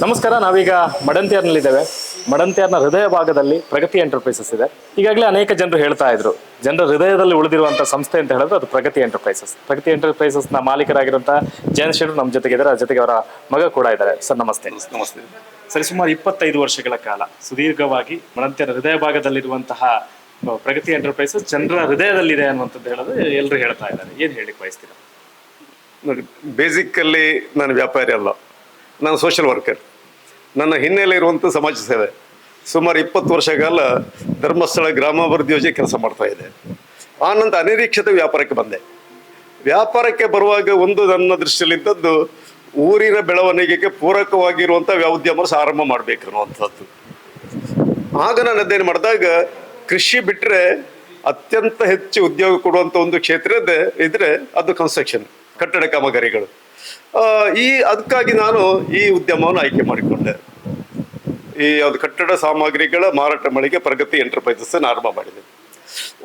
ನಮಸ್ಕಾರ ನಾವೀಗ ಮಡಂತಿಯಾರ್ನಲ್ಲಿದ್ದೇವೆ. ಮಡಂತಿಯಾರ್ನ ಹೃದಯ ಭಾಗದಲ್ಲಿ ಪ್ರಗತಿ ಎಂಟರ್ಪ್ರೈಸಸ್ ಇದೆ. ಈಗಾಗಲೇ ಅನೇಕ ಜನರು ಹೇಳ್ತಾ ಇದ್ರು ಜನರ ಹೃದಯದಲ್ಲಿ ಉಳಿದಿರುವಂತ ಸಂಸ್ಥೆ ಅಂತ ಹೇಳಿದ್ರೆ ಅದು ಪ್ರಗತಿ ಎಂಟರ್ಪ್ರೈಸಸ್. ಪ್ರಗತಿ ಎಂಟರ್ಪ್ರೈಸಸ್ನ ಮಾಲೀಕರಾಗಿರುವಂತಹ ಜಯನ್ ಶೆಟ್ಟರು ನಮ್ಮ ಜೊತೆಗೆ ಇದ್ದಾರೆ ಜೊತೆಗೆ ಅವರ ಮಗ ಕೂಡ ಇದ್ದಾರೆ. ಸರ್ ನಮಸ್ತೆ. ನಮಸ್ತೆ. ಸರಿ ಸುಮಾರು ಇಪ್ಪತ್ತೈದು ವರ್ಷಗಳ ಕಾಲ ಸುದೀರ್ಘವಾಗಿ ಮಡಂತಿಯರ ಹೃದಯ ಭಾಗದಲ್ಲಿರುವಂತಹ ಪ್ರಗತಿ ಎಂಟರ್ಪ್ರೈಸಸ್ ಜನರ ಹೃದಯದಲ್ಲಿದೆ ಅನ್ನುವಂಥದ್ದು ಹೇಳೋದು ಎಲ್ಲರೂ ಹೇಳ್ತಾ ಇದ್ದಾರೆ. ಏನು ಹೇಳಿ ಬಯಸ್ತೀರಾ? ನೋಡಿ ಬೇಸಿಕ್ಕಲ್ಲಿ ನಾನು ವ್ಯಾಪಾರಿ ಅಲ್ಲ. ನಾನು ಸೋಷಿಯಲ್ ವರ್ಕರ್ ನನ್ನ ಹಿನ್ನೆಲೆ ಇರುವಂಥ ಸಮಾಜ ಸೇವೆ. ಸುಮಾರು ಇಪ್ಪತ್ತು ವರ್ಷ ಕಾಲ ಧರ್ಮಸ್ಥಳ ಗ್ರಾಮಾಭಿವೃದ್ಧಿ ಯೋಜನೆ ಕೆಲಸ ಮಾಡ್ತಾ ಇದೆ. ಆನಂತರ ಅನಿರೀಕ್ಷಿತ ವ್ಯಾಪಾರಕ್ಕೆ ಬಂದೆ. ವ್ಯಾಪಾರಕ್ಕೆ ಬರುವಾಗ ಒಂದು ನನ್ನ ದೃಷ್ಟಿಯಲ್ಲಿದ್ದದ್ದು ಊರಿನ ಬೆಳವಣಿಗೆಗೆ ಪೂರಕವಾಗಿರುವಂಥ ಉದ್ಯಮ ಸಹ ಆರಂಭ ಮಾಡಬೇಕು ಅನ್ನುವಂಥದ್ದು. ಆಗ ನಾನು ಅದೇನು ಮಾಡಿದಾಗ ಕೃಷಿ ಬಿಟ್ಟರೆ ಅತ್ಯಂತ ಹೆಚ್ಚು ಉದ್ಯೋಗ ಕೊಡುವಂಥ ಒಂದು ಕ್ಷೇತ್ರ ಇದೆ ಇದ್ರೆ ಅದು ಕನ್ಸ್ಟ್ರಕ್ಷನ್ ಕಟ್ಟಡ ಕಾಮಗಾರಿಗಳು. ಈ ಅದಕ್ಕಾಗಿ ನಾನು ಈ ಉದ್ಯಮವನ್ನು ಆಯ್ಕೆ ಮಾಡಿಕೊಂಡೆ. ಈ ಅದು ಕಟ್ಟಡ ಸಾಮಗ್ರಿಗಳ ಮಾರಾಟ ಮಳಿಗೆ ಪ್ರಗತಿ ಎಂಟರ್ಪ್ರೈಸಸ್ ಆರಂಭ ಮಾಡಿದೆ.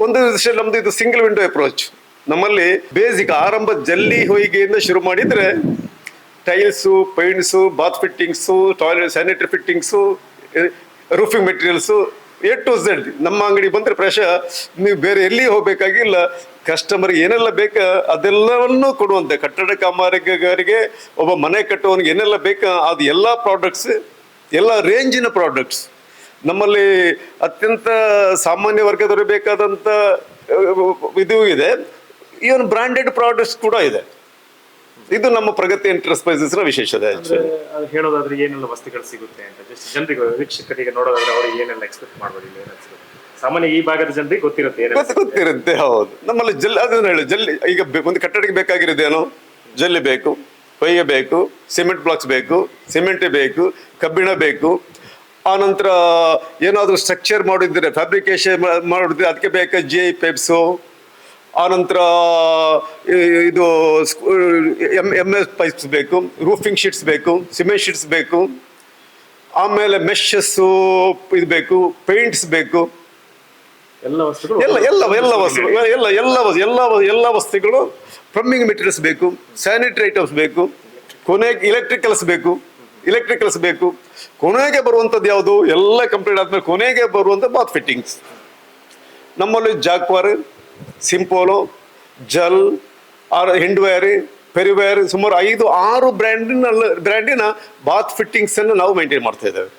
ಒಂದು ವಿಷಯ ನಮ್ದು ಇದು ಸಿಂಗಲ್ ವಿಂಡೋ ಅಪ್ರೋಚ್ ನಮ್ಮಲ್ಲಿ ಬೇಸಿಕ್ ಆರಂಭ ಜಲ್ಲಿ ಹೊಯ್ಗೆಯಿಂದ ಶುರು ಮಾಡಿದ್ರೆ tiles paints bath fittings toilet sanitary fittings roofing materials A to Z ನಮ್ಮ ಅಂಗಡಿ ಬಂದರೆ ಫ್ರೆಶ್ ನೀವು ಬೇರೆ ಎಲ್ಲಿ ಹೋಗಬೇಕಾಗಿಲ್ಲ ಕಸ್ಟಮರ್ ಏನೆಲ್ಲ ಬೇಕಾ, ಅದೆಲ್ಲವನ್ನೂ ಕೊಡುವಂತೆ. ಕಟ್ಟಡ ಕಾಮಾರಿಗಾರಿಗೆ ಒಬ್ಬ ಮನೆ ಕಟ್ಟುವವನಿಗೆ ಏನೆಲ್ಲ ಬೇಕಾ, ಅದು ಎಲ್ಲ ಪ್ರಾಡಕ್ಟ್ಸ್ ಎಲ್ಲ ರೇಂಜಿನ ಪ್ರಾಡಕ್ಟ್ಸ್ ನಮ್ಮಲ್ಲಿ ಅತ್ಯಂತ ಸಾಮಾನ್ಯ ವರ್ಗದವರು ಬೇಕಾದಂಥ ಇದು ಇದೆ. ಈವನ್ ಬ್ರಾಂಡೆಡ್ ಪ್ರಾಡಕ್ಟ್ಸ್ ಕೂಡ ಇದೆ. ಇದು ನಮ್ಮ ಪ್ರಗತಿ ಎಂಟರ್ಪ್ರೈಸಸ್ನ ವಿಶೇಷತೆ ಹೇಳೋದಾದ್ರೆ ಏನೆಲ್ಲ ವಸ್ತುಗಳು ಸಿಗುತ್ತೆ ಅಂತ. ಜಸ್ಟ್ ಜನರಿಗೆ ವೀಕ್ಷಕರಿಗೆ ನೋಡೋದಾದ್ರೆ ಅವ್ರಿಗೆ ಏನೆಲ್ಲ ಎಕ್ಸ್ಪೆಕ್ಟ್ ಮಾಡ್ಬೋದು ಇಲ್ಲಿ ಸಾಮಾನ್ಯ ಈ ಭಾಗದ ಜನರಿಗೆ ಗೊತ್ತಿರುತ್ತೆ ಗೊತ್ತಿರುತ್ತೆ ಹೌದು. ನಮ್ಮಲ್ಲಿ ಜಲ್ ಅದನ್ನ ಹೇಳಿ ಜಲ್ಲಿ ಈಗ ಒಂದು ಕಟ್ಟಡಕ್ಕೆ ಬೇಕಾಗಿರೋದೇನು? ಜಲ್ಲಿ ಬೇಕು ಪೈಯ ಬೇಕು ಸಿಮೆಂಟ್ ಬ್ಲಾಕ್ಸ್ ಬೇಕು ಸಿಮೆಂಟ್ ಬೇಕು ಕಬ್ಬಿಣ ಬೇಕು. ಆನಂತರ ಏನಾದರೂ ಸ್ಟ್ರಕ್ಚರ್ ಮಾಡಿದ್ರೆ ಫ್ಯಾಬ್ರಿಕೇಶನ್ ಮಾಡಿದ್ರೆ ಅದಕ್ಕೆ ಬೇಕಾ ಜಿ ಐ ಪೈಪ್ಸು ಆನಂತರ ಇದು ಎಂ ಎಂ ಎಸ್ ಪೈಪ್ಸ್ ಬೇಕು ರೂಫಿಂಗ್ ಶೀಟ್ಸ್ ಬೇಕು ಸಿಮೆಂಟ್ ಶೀಟ್ಸ್ ಬೇಕು ಆಮೇಲೆ ಮೆಶಸ್ಸು ಇದು ಬೇಕು ಪೇಂಟ್ಸ್ ಬೇಕು. ಎಲ್ಲ ವಸ್ತುಗಳು ಎಲ್ಲ ಎಲ್ಲ ಎಲ್ಲ ವಸ್ತುಗಳು ಎಲ್ಲ ಎಲ್ಲ ವಸ್ತು- ಎಲ್ಲ ಎಲ್ಲ ವಸ್ತುಗಳು ಪ್ಲಮ್ಮಿಂಗ್ ಮೆಟೀರಿಯಲ್ಸ್ ಬೇಕು ಸ್ಯಾನಿಟರಿ ಐಟಮ್ಸ್ ಬೇಕು ಕೊನೆಗೆ ಇಲೆಕ್ಟ್ರಿಕಲ್ಸ್ ಬೇಕು ಇಲೆಕ್ಟ್ರಿಕಲ್ಸ್ ಬೇಕು. ಕೊನೆಗೆ ಬರುವಂಥದ್ದು ಯಾವುದು? ಎಲ್ಲ ಕಂಪ್ಲೀಟ್ ಆದ್ಮೇಲೆ ಕೊನೆಗೆ ಬರುವಂಥ ಬಾತ್ ಫಿಟ್ಟಿಂಗ್ಸ್. ನಮ್ಮಲ್ಲಿ ಜಾಕ್ವಾರ್ ಸಿಂಪೋಲೋ ಜಲ್ ಆರ್ ಹಿಂಡ್ವೇರ್ ಪೆರಿವೇರ್ ಸುಮಾರು ಐದು ಆರು ಬ್ರ್ಯಾಂಡಿನ ಬ್ರ್ಯಾಂಡಿನ ಬಾತ್ ಫಿಟ್ಟಿಂಗ್ಸ್ ಅನ್ನು ನಾವು ಮೇಂಟೈನ್ ಮಾಡ್ತಾ ಇದ್ದೇವೆ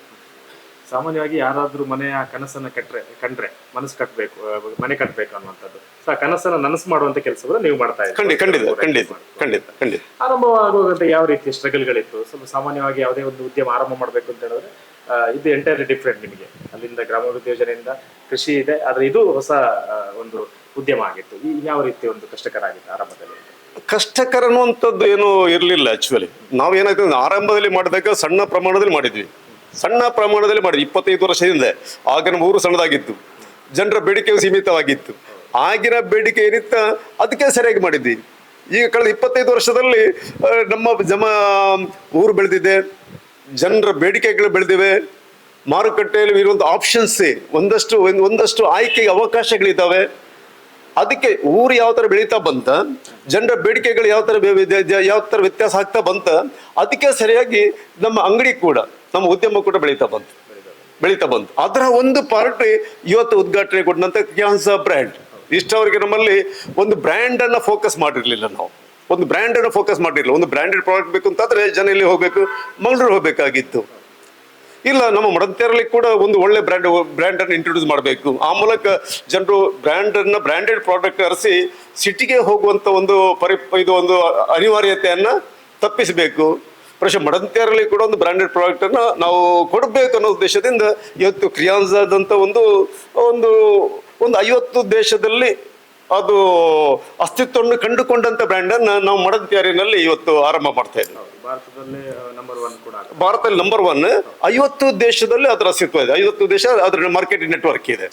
ಸಾಮಾನ್ಯವಾಗಿ ಯಾರಾದರೂ ಮನೆಯ ಕನಸನ್ನು ಕಟ್ಟರೆ ಕಂಡ್ರೆ ಮನಸ್ಸು ಕಟ್ಟಬೇಕು ಮನೆ ಕಟ್ಟಬೇಕು ಅನ್ನುವಂಥದ್ದು. ಸೊ ಆ ಕನಸನ್ನು ನನಸು ಮಾಡುವಂಥ ಕೆಲಸವನ್ನು ನೀವು ಮಾಡ್ತಾ ಖಂಡಿತ ಖಂಡಿತ ಖಂಡಿತ ಖಂಡಿತ ಖಂಡಿತ. ಖಂಡಿತ ಆರಂಭವಾಗುವಂಥ ಯಾವ ರೀತಿಯ ಸ್ಟ್ರಗಲ್ಗಳಿತ್ತು ಸ್ವಲ್ಪ ಸಾಮಾನ್ಯವಾಗಿ ಯಾವುದೇ ಒಂದು ಉದ್ಯಮ ಆರಂಭ ಮಾಡಬೇಕು ಅಂತ ಹೇಳಿದ್ರೆ ಇದು ಎಂಟೈರ್ಲಿ ಡಿಫ್ರೆಂಟ್ ನಿಮಗೆ. ಅಲ್ಲಿಂದ ಗ್ರಾಮಾಭಿವೃದ್ಧಿ ಯೋಜನೆಯಿಂದ ಕೃಷಿ ಇದೆ ಆದರೆ ಇದು ಹೊಸ ಒಂದು ಉದ್ಯಮ ಆಗಿತ್ತು. ಯಾವ ರೀತಿ ಒಂದು ಕಷ್ಟಕರ ಆಗಿತ್ತು ಆರಂಭದಲ್ಲಿ? ಕಷ್ಟಕರ ಅನ್ನುವಂಥದ್ದು ಏನು ಇರಲಿಲ್ಲ ಆಕ್ಚುಲಿ ನಾವು ಏನಾಯ್ತು ಆರಂಭದಲ್ಲಿ ಮಾಡಿದಾಗ ಸಣ್ಣ ಪ್ರಮಾಣದಲ್ಲಿ ಮಾಡಿದ್ವಿ. ಸಣ್ಣ ಪ್ರಮಾಣದಲ್ಲಿ ಮಾಡಿದ್ವಿ. ಇಪ್ಪತ್ತೈದು ವರ್ಷದಿಂದ ಆಗಿನ ಊರು ಸಣ್ಣದಾಗಿತ್ತು. ಜನರ ಬೇಡಿಕೆಯು ಸೀಮಿತವಾಗಿತ್ತು. ಆಗಿನ ಬೇಡಿಕೆ ಏನಿತ್ತ ಅದಕ್ಕೆ ಸರಿಯಾಗಿ ಮಾಡಿದ್ವಿ. ಈಗ ಕಳೆದ ಇಪ್ಪತ್ತೈದು ವರ್ಷದಲ್ಲಿ ನಮ್ಮ ಜಮ, ಊರು ಬೆಳೆದಿದೆ. ಜನರ ಬೇಡಿಕೆಗಳು ಬೆಳೆದಿವೆ. ಮಾರುಕಟ್ಟೆಯಲ್ಲಿ ಇರುವಂಥ ಆಪ್ಷನ್ಸ್ ಒಂದಷ್ಟು ಒಂದ್- ಒಂದಷ್ಟು ಆಯ್ಕೆಗೆ ಅವಕಾಶಗಳಿದ್ದಾವೆ. ಅದಕ್ಕೆ ಊರು ಯಾವ ಥರ ಬೆಳೀತಾ ಬಂತ, ಜನರ ಬೇಡಿಕೆಗಳು ಯಾವ ಥರ ಯಾವ ಥರ ವ್ಯತ್ಯಾಸ ಆಗ್ತಾ ಬಂತ, ಅದಕ್ಕೆ ಸರಿಯಾಗಿ ನಮ್ಮ ಅಂಗಡಿ ಕೂಡ, ನಮ್ಮ ಉದ್ಯಮ ಕೂಡ ಬೆಳೀತಾ ಬಂತು. ಬೆಳೀತಾ ಬಂತು. ಅದರ ಒಂದು ಪಾರ್ಟ್ ಇವತ್ತು ಉದ್ಘಾಟನೆ ಕೊಟ್ಟಂತ ಕ್ಯಾನ್ಸ ಬ್ರ್ಯಾಂಡ್. ಇಷ್ಟವರೆಗೆ ನಮ್ಮಲ್ಲಿ ಒಂದು ಬ್ರ್ಯಾಂಡ್ ಅನ್ನ ಫೋಕಸ್ ಮಾಡಿರ್ಲಿಲ್ಲ ನಾವು. ಒಂದು ಬ್ರ್ಯಾಂಡ್ ಅನ್ನು ಫೋಕಸ್ ಮಾಡಿರಲಿಲ್ಲ. ಒಂದು ಬ್ರ್ಯಾಂಡೆಡ್ ಪ್ರಾಡಕ್ಟ್ ಬೇಕು ಅಂತಾದ್ರೆ ಜನ ಇಲ್ಲಿ ಹೋಗ್ಬೇಕು, ಮಂಗಳೂರು ಹೋಗ್ಬೇಕಾಗಿತ್ತು. ಇಲ್ಲ, ನಮ್ಮ ಮಡಂತೇರಲ್ಲಿ ಕೂಡ ಒಂದು ಒಳ್ಳೆ ಬ್ರ್ಯಾಂಡ್ ಬ್ರ್ಯಾಂಡ್ ಅನ್ನು ಇಂಟ್ರೊಡ್ಯೂಸ್ ಮಾಡಬೇಕು. ಆ ಮೂಲಕ ಜನರು ಬ್ರ್ಯಾಂಡ್ ಅನ್ನ ಬ್ರ್ಯಾಂಡೆಡ್ ಪ್ರಾಡಕ್ಟ್ ಅರಸಿ ಸಿಟಿಗೆ ಹೋಗುವಂತ ಒಂದು ಪರಿ, ಇದು ಒಂದು ಅನಿವಾರ್ಯತೆಯನ್ನ ತಪ್ಪಿಸಬೇಕು. ಪ್ರಶ್ನೆ ಮಡಂತೇರಲ್ಲಿ ಕೂಡ ಒಂದು ಬ್ರ್ಯಾಂಡೆಡ್ ಪ್ರಾಡಕ್ಟ್ ಅನ್ನ ನಾವು ಕೊಡಬೇಕು ಅನ್ನೋ ಉದ್ದೇಶದಿಂದ ಇವತ್ತು ಕ್ರಿಯಾನ್ಸಾದಂತ ಒಂದು ಒಂದು ಒಂದು ಐವತ್ತು ದೇಶದಲ್ಲಿ ಅದು ಅಸ್ತಿತ್ವವನ್ನು ಕಂಡುಕೊಂಡಂತ ಬ್ರ್ಯಾಂಡ್ ಅನ್ನ ನಾವು ಮಡಂತೇರಿನಲ್ಲಿ ಇವತ್ತು ಆರಂಭ ಮಾಡ್ತಾ ಇದ್ದೀವಿ ಭಾರತದಲ್ಲೇ ನಂಬರ್ ಒನ್ ಕೂಡ ಭಾರತದಲ್ಲಿ ನಂಬರ್ ಒನ್ ಐವತ್ತು ದೇಶದಲ್ಲಿ ಅದರ ಅಸ್ತಿತ್ವ ಇದೆ. ಐವತ್ತು ದೇಶ ಅದರ ಮಾರ್ಕೆಟ್ ನೆಟ್ವರ್ಕ್ ಇದೆ.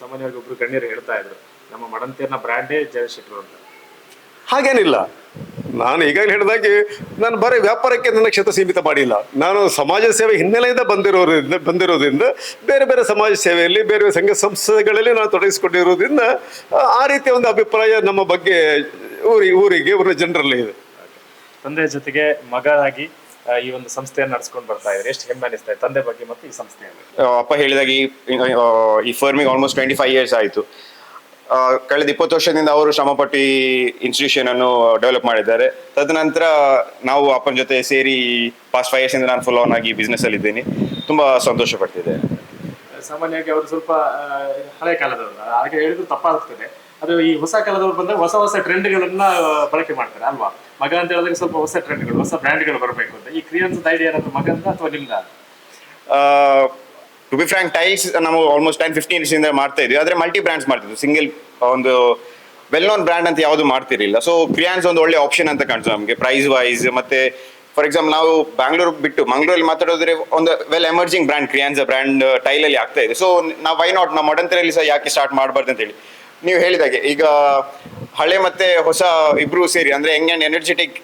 ಸಾಮಾನ್ಯವಾಗಿ ಒಬ್ರು ಗಣ್ಯರು ಹೇಳ್ತಾ ಇದ್ರು ನಮ್ಮ ಮಡಂತಿಯರ್ನ ಬ್ರ್ಯಾಂಡೇ ಜಯ ಶೆಟ್ಟರು ಅಂತ. ಹಾಗೇನಿಲ್ಲ. ನಾನು ಈಗಾಗಲೇ ಹೇಳಿದಾಗೆ ನಾನು ಬರೀ ವ್ಯಾಪಾರಕ್ಕೆ ನನ್ನ ಕ್ಷೇತ್ರ ಸೀಮಿತ ಮಾಡಿಲ್ಲ. ನಾನು ಸಮಾಜ ಸೇವೆ ಹಿನ್ನೆಲೆಯಿಂದ ಬಂದಿರೋದ್ರಿಂದ ಬಂದಿರೋದ್ರಿಂದ ಬೇರೆ ಬೇರೆ ಸಮಾಜ ಸೇವೆಯಲ್ಲಿ ಬೇರೆ ಬೇರೆ ಸಂಘ ಸಂಸ್ಥೆಗಳಲ್ಲಿ ನಾನು ತೊಡಗಿಸಿಕೊಂಡಿರೋದ್ರಿಂದ ಆ- ರೀತಿಯ ಒಂದು ಅಭಿಪ್ರಾಯ ನಮ್ಮ ಬಗ್ಗೆ ಊರಿ ಊರಿಗೆ ಊರಿನ ಜನರಲ್ಲಿ ಇದೆ. ತಂದೆಯ ಜೊತೆಗೆ ಮಗನಾಗಿ ಈ ಒಂದು ಸಂಸ್ಥೆಯನ್ನು ನಡೆಸ್ಕೊಂಡು ಬರ್ತಾ ಇದ್ದಾರೆ. ಎಷ್ಟು ಹೆಮ್ಮೆ ಅನಿಸ್ತಾ ಇದೆ. ತಂದೆ ಬಗ್ಗೆ ಮತ್ತು ಈ ಸಂಸ್ಥೆಯ ಆ, ಅಪ್ಪ ಹೇಳಿದಾಗ ಈ ಈ ಫರ್ಮಿಗೆ ಆಲ್ಮೋಸ್ಟ್ ಟ್ವೆಂಟಿ ಫೈವ್ ಇಯರ್ಸ್ ಆಯಿತು. ಕಳೆದ ಇಪ್ಪತ್ತು ವರ್ಷದಿಂದ ಅವರು ಶ್ರಮಪಟ್ಟಿ ಈ ಇನ್ಸ್ಟಿಟ್ಯೂಷನ್ ಅನ್ನು ಡೆವಲಪ್ ಮಾಡಿದ್ದಾರೆ. ತದನಂತರ ನಾವು ಅಪ್ಪನ ಜೊತೆ ಸೇರಿ ಪಾಸ್ಟ್ ಫೈವ್ ಇಯರ್ಸ್ ಇಂದ ನಾನು ಫುಲ್ ಆನ್ ಆಗಿ ಬಿಸ್ನೆಸ್ ಅಲ್ಲಿ ಇದ್ದೀನಿ. ತುಂಬಾ ಸಂತೋಷ ಪಡ್ತಿದ್ದೆ ಸಾಮಾನ್ಯವಾಗಿ ಅವರು ಸ್ವಲ್ಪ ಆ, ಹಳೆ ಕಾಲದವರು. ಹಾಗೆ ಹೇಳಿದ್ರು ತಪ್ಪಾಗ್ತದೆ. ಅದು ಈ ಹೊಸ ಕಾಲದವರು ಬಂದ್ರೆ ಹೊಸ ಹೊಸ ಟ್ರೆಂಡ್ಗಳನ್ನ ಬಳಕೆ ಮಾಡ್ತಾರೆ, ಅಲ್ವಾ? ಮಗ ಅಂತ ಹೇಳಿದ್ರೆ ಸ್ವಲ್ಪ ಹೊಸ ಟ್ರೆಂಡ್ಗಳು ಹೊಸ ಬ್ರ್ಯಾಂಡ್ಗಳು ಬರಬೇಕು ಅಂತ. ಈ ಕ್ರಿಯನ್ಸ್ ಐಡಿಯಾ ಏನಾದ್ರು ಮಗಂದ ಅಥವಾ ನಿಮ್ದ? ಟು ಬಿ ಫ್ರಾಂಕ್ ಟೈಲ್ಸ್ ನಾವು ಆಲ್ಮೋಸ್ಟ್ ಟೆನ್ ಫಿಫ್ಟೀನ್ ಇಯರ್ಸ್ ಇಂದ ಮಾಡ್ತಾ ಇದ್ವಿ ಆದ್ರೆ ಮಲ್ಟಿ ಬ್ರ್ಯಾಂಡ್ಸ್ ಮಾಡ್ತಿದ್ವಿ. ಸಿಂಗಲ್ ಒಂದು ವೆಲ್ ನೋನ್ ಬ್ರ್ಯಾಂಡ್ ಅಂತ ಯಾವುದು ಮಾಡ್ತಿರಲಿಲ್ಲ. ಸೊ ಕ್ರಿಯಾನ್ಸ್ ಒಂದು ಒಳ್ಳೆ ಆಪ್ಷನ್ ಅಂತ ಕಾಣ್ತದೆ ನಮಗೆ ಪ್ರೈಸ್ ವೈಸ್ ಮತ್ತೆ ಫಾರ್ ಎಕ್ಸಾಂಪಲ್ ನಾವು ಬ್ಯಾಂಗ್ಳೂರ್ ಬಿಟ್ಟು ಮಂಗಳೂರಲ್ಲಿ ಮಾತಾಡೋದ್ರೆ ಒಂದು well emerging brand Kriyans brand ಟೈಲಲ್ಲಿ ಆಗ್ತಾ ಇದೆ. ಸೊ ನಾವು ವೈ ನಾಟ್ ನಾವು ಮಡಂತರಲ್ಲಿ ಸಹ ಯಾಕೆ ಸ್ಟಾರ್ಟ್ ಮಾಡಬಾರ್ದು ಅಂತ ಹೇಳಿ. ನೀವು ಹೇಳಿದಾಗೆ ಈಗ ಹಳೆ ಮತ್ತೆ ಹೊಸ ಇಬ್ರು ಸೇರಿ ಅಂದ್ರೆ young and energetic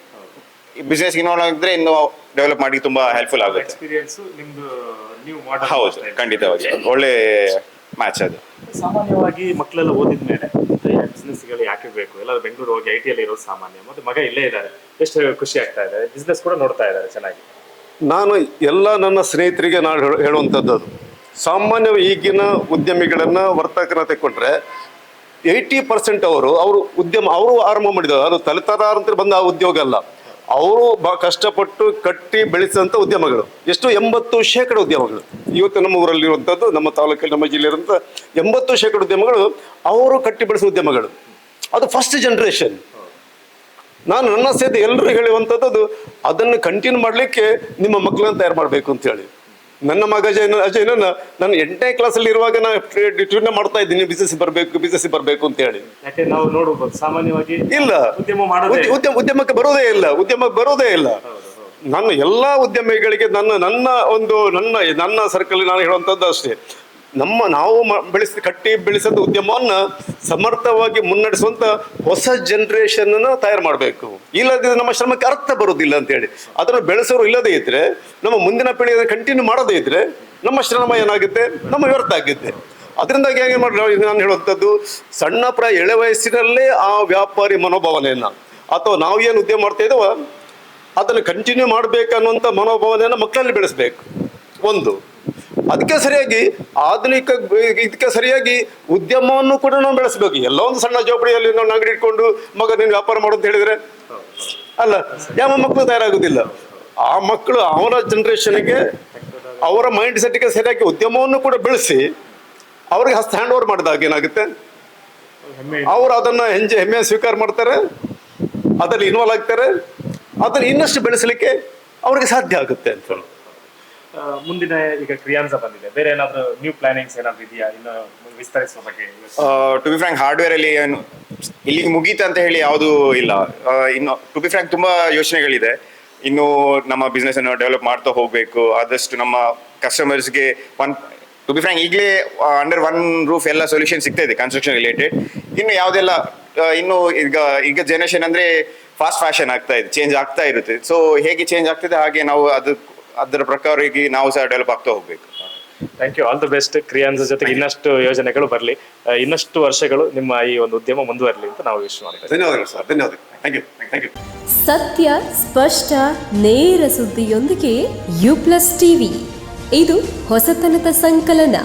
business involve ಆಗಿದ್ರೆ ಇನ್ನು ಡೆವಲಪ್ ಮಾಡಿ ತುಂಬಾ ಹೆಲ್ಪ್ಫುಲ್ ಆಗುತ್ತೆ. ಎಕ್ಸ್ಪೀರಿಯನ್ಸ್ ನಿಮ್ದು ನೀವು ಹೌದು ಖಂಡಿತವಾಗಿ. ಒಳ್ಳೆ ಮ್ಯಾಚ್ ಅದು. ಸಾಮಾನ್ಯವಾಗಿ ಮಕ್ಕಳೆಲ್ಲ ಓದಿದ ಮೇಲೆ ಬಿಸ್ನೆಸ್ಗಳು ಯಾಕೆ ಬೇಕು? ಎಲ್ಲ ಬೆಂಗಳೂರು ಹೋಗಿ ಐ ಟಿಯಲ್ಲಿ ಇರೋದು ಸಾಮಾನ್ಯ. ಮತ್ತೆ ಮಗ ಇಲ್ಲೇ ಇದ್ದಾರೆ. ಎಷ್ಟು ಖುಷಿ ಆಗ್ತಾ ಇದೆ. ಬಿಸ್ನೆಸ್ ಕೂಡ ನೋಡ್ತಾ ಇದ್ದಾರೆ ಚೆನ್ನಾಗಿ. ನಾನು ಎಲ್ಲ ನನ್ನ ಸ್ನೇಹಿತರಿಗೆ ನಾನು ಹೇಳು- ಹೇಳುವಂಥದ್ದು ಅದು. ಸಾಮಾನ್ಯ ಈಗಿನ ಉದ್ಯಮಿಗಳನ್ನ ವರ್ತಕನ ತೆಕ್ಕೊಂಡ್ರೆ ಏಯ್ಟಿ ಪರ್ಸೆಂಟ್ ಅವರು ಅವರು ಉದ್ಯಮ, ಅವರು ಆರಂಭ ಮಾಡಿದ್ದಾರೆ. ಅದು ಅಂತ ಬಂದ ಆ ಉದ್ಯೋಗ ಅಲ್ಲ. ಅವರು ಕಷ್ಟಪಟ್ಟು ಕಟ್ಟಿ ಬೆಳೆಸಿದಂಥ ಉದ್ಯಮಗಳು. ಎಷ್ಟು? ಎಂಬತ್ತು ಶೇಕಡ ಉದ್ಯಮಗಳು. ಇವತ್ತು ನಮ್ಮ ಊರಲ್ಲಿರುವಂಥದ್ದು, ನಮ್ಮ ತಾಲೂಕಲ್ಲಿ, ನಮ್ಮ ಜಿಲ್ಲೆಯಿರುವಂಥ ಎಂಬತ್ತು ಶೇಕಡ ಉದ್ಯಮಗಳು ಅವರು ಕಟ್ಟಿ ಬೆಳೆಸಿದ ಉದ್ಯಮಗಳು. ಅದು ಫಸ್ಟ್ ಜನರೇಷನ್ ನಾನು ನನ್ನ ಸೇರಿ ಎಲ್ಲರೂ ಹೇಳುವಂಥದ್ದು ಅದನ್ನು ಕಂಟಿನ್ಯೂ ಮಾಡಲಿಕ್ಕೆ ನಿಮ್ಮ ಮಕ್ಕಳನ್ನ ತಯಾರು ಮಾಡಬೇಕು ಅಂತ ಹೇಳಿ. ನನ್ನ ಮಗ ಅಜಯನ ನಾನು ಎಂಟನೇ ಕ್ಲಾಸಲ್ಲಿ ಇರುವಾಗ ನಾನು ಟ್ಯೂನ್ ಮಾಡ್ತಾ ಇದ್ದೀನಿ ಬಿಸ್ನೆಸ್ ಬರಬೇಕು ಬಿಸ್ನೆಸ್ ಬರಬೇಕು ಅಂತ ಹೇಳಿ. ನಾವು ನೋಡಬಹುದು ಸಾಮಾನ್ಯವಾಗಿ ಇಲ್ಲ. ಉದ್ಯಮ ಉದ್ಯಮಕ್ಕೆ ಬರೋದೇ ಇಲ್ಲ ಉದ್ಯಮಕ್ಕೆ ಬರೋದೇ ಇಲ್ಲ. ನನ್ನ ಎಲ್ಲ ಉದ್ಯಮಿಗಳಿಗೆ ನನ್ನ ನನ್ನ ಒಂದು ನನ್ನ ನನ್ನ ಸರ್ಕಲ್ ನಾನು ಹೇಳುವಂಥದ್ದು ಅಷ್ಟೇ. ನಮ್ಮ ನಾವು ಬೆಳೆಸಿ ಕಟ್ಟಿ ಬೆಳೆಸಿದ ಉದ್ಯಮವನ್ನು ಸಮರ್ಥವಾಗಿ ಮುನ್ನಡೆಸುವಂತ ಹೊಸ ಜನರೇಷನ್ ತಯಾರು ಮಾಡಬೇಕು. ಇಲ್ಲದಿದ್ರೆ ನಮ್ಮ ಶ್ರಮಕ್ಕೆ ಅರ್ಥ ಬರುವುದಿಲ್ಲ ಅಂತ ಹೇಳಿ. ಅದನ್ನು ಬೆಳೆಸೋರು ಇಲ್ಲದೇ ಇದ್ರೆ, ನಮ್ಮ ಮುಂದಿನ ಪೀಳಿಗೆ ಕಂಟಿನ್ಯೂ ಮಾಡದೇ ಇದ್ರೆ, ನಮ್ಮ ಶ್ರಮ ಏನಾಗುತ್ತೆ? ನಮ್ಮ ವ್ಯರ್ಥ ಆಗುತ್ತೆ. ಅದರಿಂದಾಗಿ ಹೇಗೆ ಮಾಡಿ ನಾನು ಹೇಳುವಂಥದ್ದು, ಸಣ್ಣ ಪ್ರಾಯ ಎಳೆ ವಯಸ್ಸಿನಲ್ಲೇ ಆ ವ್ಯಾಪಾರಿ ಮನೋಭಾವನೆಯನ್ನು, ಅಥವಾ ನಾವು ಏನು ಉದ್ಯಮ ಮಾಡ್ತಾ ಇದ್ದೇವೋ, ಅದನ್ನು ಕಂಟಿನ್ಯೂ ಮಾಡಬೇಕನ್ನುವಂಥ ಮನೋಭಾವನೆಯನ್ನು ಮಕ್ಕಳಲ್ಲಿ ಬೆಳೆಸಬೇಕು. ಒಂದು. ಅದಕ್ಕೆ ಸರಿಯಾಗಿ ಆಧುನಿಕ, ಇದಕ್ಕೆ ಸರಿಯಾಗಿ ಉದ್ಯಮವನ್ನು ಕೂಡ ನಾವು ಬೆಳೆಸಬೇಕು. ಎಲ್ಲ ಒಂದು ಸಣ್ಣ ಜೋಪಡಿಯಲ್ಲಿ ನಾವು ಅಂಗಡಿ ಇಟ್ಕೊಂಡು, ಮಗ ನೀನು ವ್ಯಾಪಾರ ಮಾಡು ಅಂತ ಹೇಳಿದ್ರೆ ಅಲ್ಲ, ಯಾವ ಮಕ್ಕಳು ತಯಾರಾಗುದಿಲ್ಲ. ಆ ಮಕ್ಕಳು ಅವರ ಜನರೇಷನ್ಗೆ ಅವರ ಮೈಂಡ್ ಸೆಟ್ಗೆ ಸರಿಯಾಗಿ ಉದ್ಯಮವನ್ನು ಕೂಡ ಬೆಳೆಸಿ ಅವ್ರಿಗೆ ಹಸ್ತ ಹ್ಯಾಂಡ್ ಓವರ್ ಮಾಡಿದಾಗ ಏನಾಗುತ್ತೆ? ಅವರು ಅದನ್ನ ಹೆಂಜೆ ಹೆಮ್ಮೆ ಸ್ವೀಕಾರ ಮಾಡ್ತಾರೆ ಅದರಲ್ಲಿ ಇನ್ವಾಲ್ವ್ ಆಗ್ತಾರೆ, ಅದನ್ನು ಇನ್ನಷ್ಟು ಬೆಳೆಸಲಿಕ್ಕೆ ಅವ್ರಿಗೆ ಸಾಧ್ಯ ಆಗುತ್ತೆ ಅಂತ ಹೇಳಿ. ಮುಂದಿನ ಈಗ ಕ್ರಿಯಾನ್ಸ ಬಂದಿದೆ. ಬೇರೆ ಏನಾದರೂ ನ್ಯೂ ಪ್ಲಾನಿಂಗ್ಸ್ ಏನಾದರೂ ಇದೆಯಾ? ಇನ್ನು ವಿಸ್ತರಿಸುವ ಬಗ್ಗೆ ಟು ಬಿ ಫ್ರಾಂಕ್ ಹಾರ್ಡ್ವೇರ್ ಅಲ್ಲಿ ಏನು, ಇಲ್ಲಿಗೆ ಮುಗೀತು ಅಂತ ಹೇಳಿ ಯಾವುದು ಇಲ್ಲ. ಇನ್ನು ಟು ಬಿ ಫ್ರಾಂಕ್ ತುಂಬಾ ಯೋಚನೆಗಳಿದೆ. ಇನ್ನು ನಮ್ಮ ಬಿಸ್ನೆಸ್ ಅನ್ನು ಡೆವಲಪ್ ಮಾಡ್ತಾ ಹೋಗ್ಬೇಕು. ಆದಷ್ಟು ನಮ್ಮ ಕಸ್ಟಮರ್ಸ್ಗೆ ಒನ್ ಟು ಬಿ ಫ್ರಾಂಕ್ ಈಗಲೇ ಅಂಡರ್ ಒನ್ ರೂಫ್ ಎಲ್ಲ ಸೊಲ್ಯೂಷನ್ ಸಿಗ್ತಾ ಇದೆ ಕನ್ಸ್ಟ್ರಕ್ಷನ್ ರಿಲೇಟೆಡ್ ಇನ್ನು ಯಾವುದೆಲ್ಲ ಇನ್ನು ಈಗ ಈಗ ಜನರೇಷನ್ ಅಂದ್ರೆ ಫಾಸ್ಟ್ ಫ್ಯಾಷನ್ ಆಗ್ತಾ ಇದೆ ಚೇಂಜ್ ಆಗ್ತಾ ಇರುತ್ತೆ. ಸೊ ಹೇಗೆ ಚೇಂಜ್ ಆಗ್ತಿದೆ, ಹಾಗೆ ನಾವು ಅದು ಅದರ ಪ್ರಕಾರ ಈಗ ನಾವು ಸಹ ಡೆವಲಪ್ ಆಗ್ತಾ ಹೋಗ್ಬೇಕು. Thank you all the best Kriyans ಜೊತೆಗೆ ಇನ್ನಷ್ಟು ಯೋಜನೆಗಳು ಬರಲಿ. ಇನ್ನಷ್ಟು ವರ್ಷಗಳು ನಿಮ್ಮ ಈ ಒಂದು ಉದ್ಯಮ ಮುಂದುವರಲಿ ಅಂತ ನಾವು ವಿಶ್ ಮಾಡ್ತೇವೆ. ಧನ್ಯವಾದಗಳು ಸರ್. ಧನ್ಯವಾದಗಳು. ಥ್ಯಾಂಕ್ ಯು ಥ್ಯಾಂಕ್ ಯು ಸತ್ಯ ಸ್ಪಷ್ಟ ನೇರ ಸುದ್ದಿಯೊಂದಿಗೆ ಯು ಪ್ಲಸ್ ಟಿವಿ ಇದು ಹೊಸತನದ ಸಂಕಲನ.